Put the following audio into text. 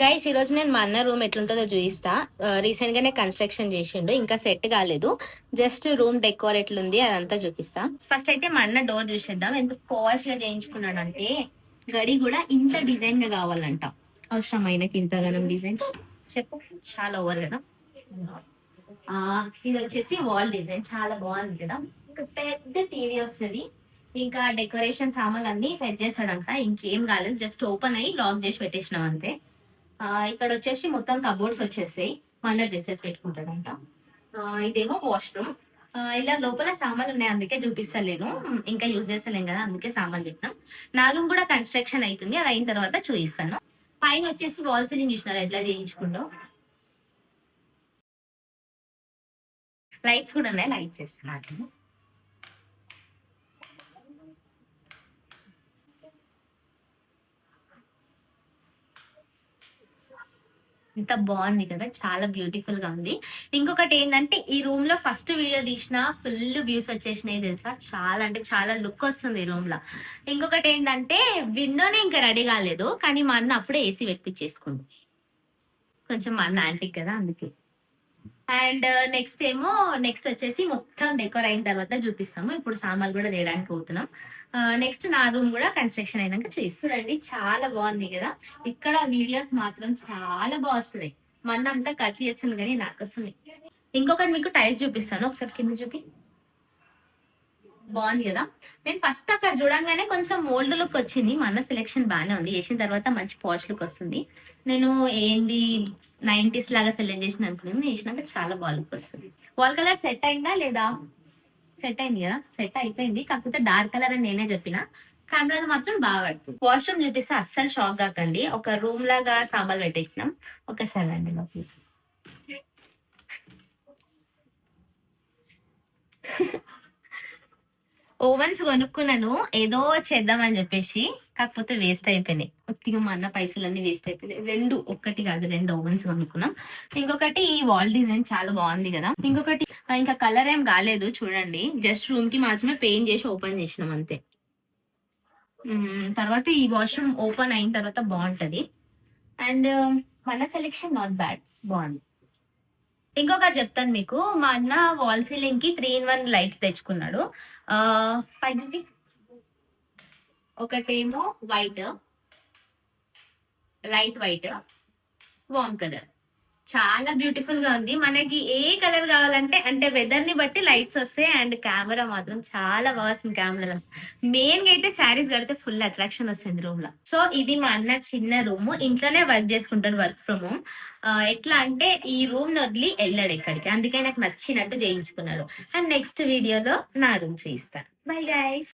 Guys ఈ రోజు నేను మా అన్న రూమ్ ఎట్లుంటుందో చూపిస్తా. Uh, రీసెంట్ గానే కన్స్ట్రక్షన్ చేసిండు ఇంకా సెట్ కాలేదు. జస్ట్ రూమ్ డెకోర్ ఎట్లుంది అదంతా చూపిస్తా. ఫస్ట్ అయితే మా అన్న డోర్ చూసేద్దాం. ఎంత పాష్గా చేయించుకున్నాడు అంటే గడి కూడా ఇంత డిజైన్గా కావాలంట. అవసరం ఇంతగానం డిజైన్ చెప్పు చాలా ఓవర్ కదా. ఇది వచ్చేసి వాల్ డిజైన్ చాలా బాగుంది కదా. పెద్ద టీవీ వస్తుంది. ఇంకా డెకరేషన్ సామాన్లు అన్ని సెట్ చేశాడంట ఇంకేం కాలేదు. జస్ట్ ఓపెన్ అయ్యి లాక్ చేసి పెట్టేసినాం అంతే. ఇక్కడ వచ్చేసి మొత్తం కబోర్డ్స్ వచ్చేసాయి. మన డ్రెస్సెస్ పెట్టుకుంటాడంట. ఇదేమో వాష్రూమ్ ఇలా లోపల సామాన్లు ఉన్నాయి అందుకే చూపిస్తలేను. ఇంకా యూజ్ చేస్తలేం కదా అందుకే సామాన్లు పెట్టినాం. నాలుగు కూడా కన్స్ట్రక్షన్ అవుతుంది అది అయిన తర్వాత చూపిస్తాను. పైన వచ్చేసి వాల్ సీలింగ్ చూసినారు ఎట్లా చేయించుకుంటూ. లైట్స్ కూడా ఉన్నాయి లైట్స్ వేస్తున్నాను ఇంత బాగుంది కదా చాలా బ్యూటిఫుల్గా ఉంది. ఇంకొకటి ఏంటంటే ఈ రూమ్లో ఫస్ట్ వీడియో తీసిన ఫుల్ వ్యూస్ వచ్చేసినాయి తెలుసా? చాలా అంటే చాలా లుక్ వస్తుంది ఈ రూమ్లో. ఇంకొకటి ఏంటంటే విండోనే ఇంకా రెడీ కాలేదు కానీ మా అన్న అప్పుడే ఏసీ పెట్టించేసుకుంది. కొంచెం మా అన్న యాంటిక్ కదా అందుకే. అండ్ uh, నెక్స్ట్ ఏమో నెక్స్ట్ వచ్చేసి మొత్తం డెకోర్ అయిన తర్వాత చూపిస్తాము. ఇప్పుడు సామాన్లు కూడా తీయడానికి పోతున్నాం. Uh, నెక్స్ట్ నా రూమ్ కూడా కన్స్ట్రక్షన్ అయినాక చూడండి చాలా బాగుంది కదా. ఇక్కడ వీడియోస్ మాత్రం చాలా బాగుస్తున్నాయి మన్నంతా మన అంతా ఖర్చు చేస్తుంది కానీ నాకు వస్తుంది ఇంకొకటి మీకు టైల్స్ చూపిస్తాను. ఒకసారి కింద చూపి. బాగుంది కదా. నేను ఫస్ట్ అక్కడ చూడంగానే కొంచెం ఓల్డ్ లుక్ వచ్చింది. మన సెలెక్షన్ బాగానే ఉంది. చేసిన తర్వాత మంచి పాష్ లుక్ వస్తుంది. నేను ఏంది నైన్టీస్ లాగా సెలెక్ట్ చేసిన అనుకున్నాను వేసినాక చాలా బాగా వస్తుంది. వాల్ కలర్ సెట్ అయిందా లేదా? సెట్ అయింది కదా? సెట్ అయిపోయింది. కాకపోతే డార్క్ కలర్ అని నేనే చెప్పిన. కెమెరాలు మాత్రం బాగా పడుతుంది. వాష్రూమ్ చూపిస్తే అస్సలు షాక్ కాకండి. ఒక రూమ్ లాగా సామాన్లు పెట్టేసినాం. ఒకసారి అండి లోపల ఓవెన్స్ కొనుక్కున్నాను ఏదో చేద్దామని చెప్పేసి కాకపోతే వేస్ట్ అయిపోయినాయి. ఒత్తిగా మా అన్న పైసలన్నీ వేస్ట్ అయిపోయినాయి. రెండు ఒక్కటి కాదు రెండు ఓవెన్స్ కొనుక్కున్నాం. ఇంకొకటి ఈ వాల్ డిజైన్ చాలా బాగుంది కదా. ఇంకొకటి ఇంకా కలర్ ఏం కాలేదు చూడండి. జస్ట్ రూమ్కి మాత్రమే పెయింట్ చేసి ఓపెన్ చేసినాం అంతే. తర్వాత ఈ వాష్రూమ్ ఓపెన్ అయిన తర్వాత బాగుంటది. అండ్ మన సెలెక్షన్ నాట్ బ్యాడ్ బాగుంది. ఇంకొకటి చెప్తాను మీకు. మా అన్న వాల్ సీలింగ్కి త్రీ ఇన్ వన్ లైట్స్ తెచ్చుకున్నాడు. పై ఒకటేమో white light white warm colour చాలా బ్యూటిఫుల్గా ఉంది. మనకి ఏ కలర్ కావాలంటే అంటే వెదర్ని బట్టి లైట్స్ వస్తాయి అండ్ కెమెరా మాత్రం చాలా బాగుంది కెమెరా మెయిన్గా అయితే శారీస్ కడితే ఫుల్ అట్రాక్షన్ వస్తుంది రూమ్లో. సో ఇది మా అన్న చిన్న రూమ్ ఇంట్లోనే వర్క్ చేసుకుంటాడు వర్క్ ఫ్రమ్ హోమ్ ఎట్లా అంటే ఈ రూమ్ని వదిలి వెళ్ళాడు ఇక్కడికి. అందుకే నాకు నచ్చినట్టు చేయించుకున్నాడు. అండ్ నెక్స్ట్ వీడియోలో నా రూమ్ చేయిస్తాను బై గైస్